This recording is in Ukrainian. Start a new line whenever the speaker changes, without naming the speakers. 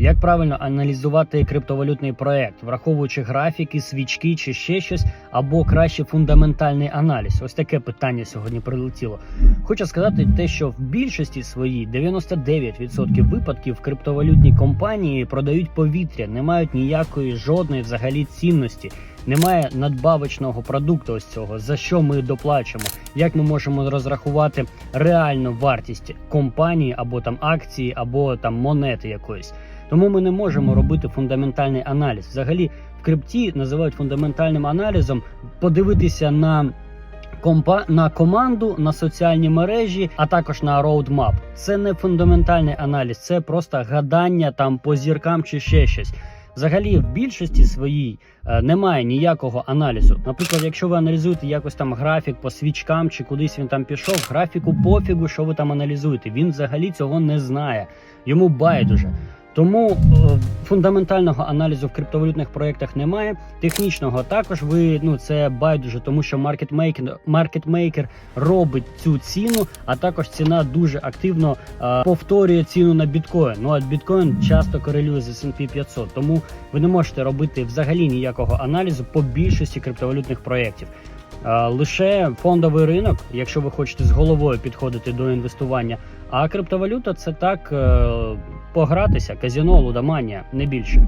Як правильно аналізувати криптовалютний проект, враховуючи графіки, свічки чи ще щось, або краще фундаментальний аналіз? Ось таке питання сьогодні прилетіло. Хочу сказати те, що в більшості своїй 99% випадків криптовалютні компанії продають повітря, не мають ніякої жодної взагалі цінності. Немає надбавочного продукту ось цього, за що ми доплачемо, як ми можемо розрахувати реальну вартість компанії або там акції, або там монети якоїсь. Тому ми не можемо робити фундаментальний аналіз. Взагалі, в крипті називають фундаментальним аналізом подивитися на компа на команду, на соціальні мережі, а також на роудмап. Це не фундаментальний аналіз, це просто гадання там по зіркам чи ще щось. Взагалі, в більшості своїй е, немає ніякого аналізу. Наприклад, якщо ви аналізуєте якось там графік по свічкам чи кудись він там пішов, графіку пофігу, що ви там аналізуєте. Він взагалі цього не знає. Йому байдуже. Тому е, фундаментального аналізу в криптовалютних проєктах немає. Технічного також ви ну це байдуже, тому що маркетмейкер, маркетмейкер робить цю ціну, а також ціна дуже активно е, повторює ціну на біткоін. Ну а біткоін часто корелює з S&P 500, тому ви не можете робити взагалі ніякого аналізу по більшості криптовалютних проєктів. Е, Лише фондовий ринок, якщо ви хочете з головою підходити до інвестування. А криптовалюта це так е, погратися, казіно, лудоманія, не більше.